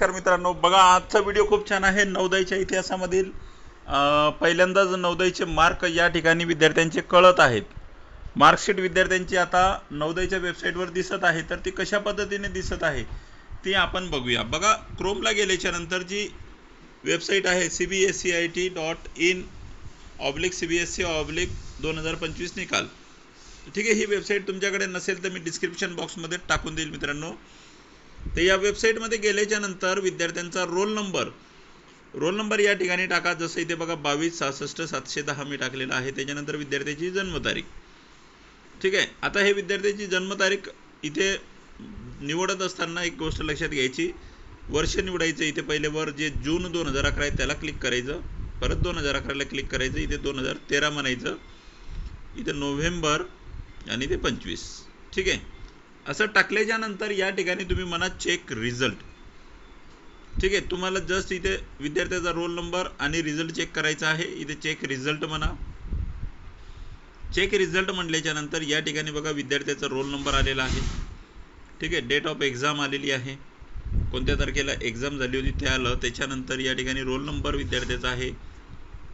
नमस्कार मित्रांनो. बघा आजचा व्हिडिओ खूप छान आहे. नवोदयच्या इतिहासामधील पहिल्यांदाच नवोदयचे मार्क या ठिकाणी विद्यार्थ्यांचे कळत आहेत. मार्कशीट विद्यार्थ्यांची आता नवोदयच्या वेबसाईटवर दिसत आहे. तर ती कशा पद्धतीने दिसत आहे ती आपण बघूया. बघा क्रोमला गेल्याच्यानंतर जी वेबसाईट आहे C B S C I T dot in oblique C B S C oblique दोन हजार पंचवीस निकाल. ठीक आहे ही वेबसाईट तुमच्याकडे नसेल तर मी डिस्क्रिप्शन बॉक्समध्ये टाकून देईल मित्रांनो. तर या वेबसाईटमध्ये गेल्याच्यानंतर विद्यार्थ्यांचा रोल नंबर रोल नंबर या ठिकाणी टाका. जसं इथे बघा बावीस सहासष्ट सातशे दहा मी टाकलेला आहे. त्याच्यानंतर विद्यार्थ्याची जन्मतारीख. ठीक आहे? आता हे विद्यार्थ्याची जन्मतारीख इथे निवडत असताना एक गोष्ट लक्षात घ्यायची. वर्ष निवडायचं इथे पहिले वर जे जून दोन हजार अकरा आहे त्याला क्लिक करायचं. परत दोन हजार अकराला क्लिक करायचं इथे दोन हजार तेरा म्हणायचं. इथे नोव्हेंबर आणि ते पंचवीस. ठीक आहे? असं टाकल्याच्या नंतर या ठिकाणी तुम्ही म्हणा चेक रिझल्ट ठीक आहे तुम्हाला जस्ट इथे विद्यार्थ्याचा रोल नंबर आणि रिझल्ट चेक करायचा आहे. इथे चेक रिझल्ट म्हणा. चेक रिझल्ट म्हटल्याच्या नंतर या ठिकाणी बघा विद्यार्थ्याचा रोल नंबर आलेला आहे. ठीक आहे डेट ऑफ एक्झाम आलेली आहे. कोणत्या तारखेला एक्झाम झाली होती ते आलं. त्याच्यानंतर या ठिकाणी रोल नंबर विद्यार्थ्याचा आहे.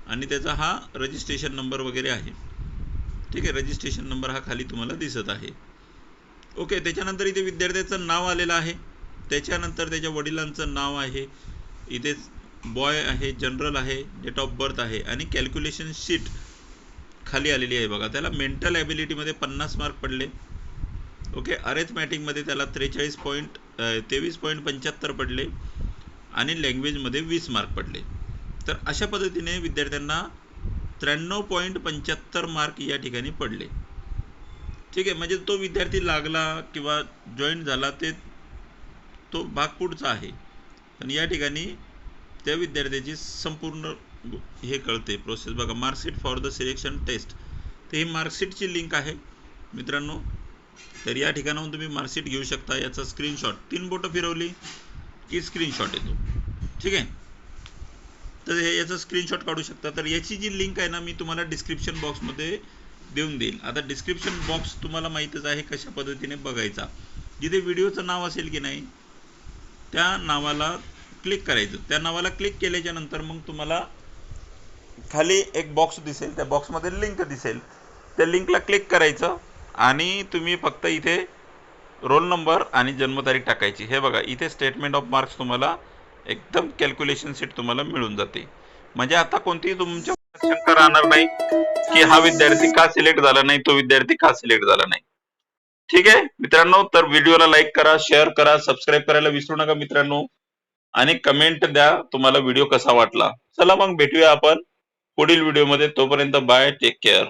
आणि त्याचा हा रजिस्ट्रेशन नंबर वगैरे आहे. ठीक आहे रजिस्ट्रेशन नंबर हा खाली तुम्हाला दिसत आहे. ओके त्याच्यानंतर इथे विद्यार्थ्याचं नाव आलेलं आहे. त्याच्यानंतर त्याच्या वडिलांचं नाव आहे. इथे बॉय आहे जनरल आहे डेट ऑफ बर्थ आहे आणि कॅल्क्युलेशन शीट खाली आलेली आहे बघा. त्याला मेंटल ॲबिलिटीमध्ये पन्नास मार्क पडले. ओके अरेथमॅटिकमध्ये त्याला त्रेचाळीस पॉईंट तेवीस पॉईंट पंच्याहत्तर पडले आणि लँग्वेजमध्ये वीस मार्क पडले. तर अशा पद्धतीने विद्यार्थ्यांना त्र्याण्णव पॉईंट पंच्याहत्तर मार्क या ठिकाणी पडले. ठीक आहे म्हणजे तो विद्यार्थी लागला किंवा जॉईन झाला ते तो भाग पुढचा आहे. पण या ठिकाणी त्या विद्यार्थ्याची संपूर्ण हे कळते प्रोसेस बघा marksheet for the selection test तर ही मार्कशीटची लिंक आहे. मित्रांनो तर या ठिकाणाहून तुम्ही मार्कशीट घेऊ शकता. याचा स्क्रीनशॉट तीन बोटं फिरवली की स्क्रीनशॉट येतो. ठीक आहे? तर हे याचा स्क्रीनशॉट काढू शकता. तर याची जी लिंक आहे ना मी तुम्हाला डिस्क्रिप्शन बॉक्समध्ये देऊन देईल. आता डिस्क्रिप्शन बॉक्स तुम्हाला माहीतच आहे कशा पद्धतीने बघायचा. जिथे व्हिडिओचं नाव असेल की नाही त्या नावाला क्लिक करायचं. त्या नावाला क्लिक केल्याच्यानंतर मग तुम्हाला खाली एक बॉक्स दिसेल. त्या बॉक्समध्ये लिंक दिसेल. त्या लिंकला क्लिक करायचं आणि तुम्ही फक्त इथे रोल नंबर आणि जन्मतारीख टाकायची. हे बघा इथे स्टेटमेंट ऑफ मार्क्स तुम्हाला एकदम कॅल्क्युलेशन सीट तुम्हाला मिळून जाते. म्हणजे आता कोणतीही तुमच्या शंका राहणार नाही की हा विद्यार्थी का सिलेक्ट झाला नाही तो विद्यार्थी का सिलेक्ट झाला नाही? ठीक आहे? मित्रांनो तर व्हिडिओला लाईक करा शेअर करा सबस्क्राईब करायला विसरू नका मित्रांनो. आणि कमेंट द्या तुम्हाला व्हिडिओ कसा वाटला. चला मग भेटूया आपण पुढील व्हिडिओमध्ये. तोपर्यंत बाय टेक केअर.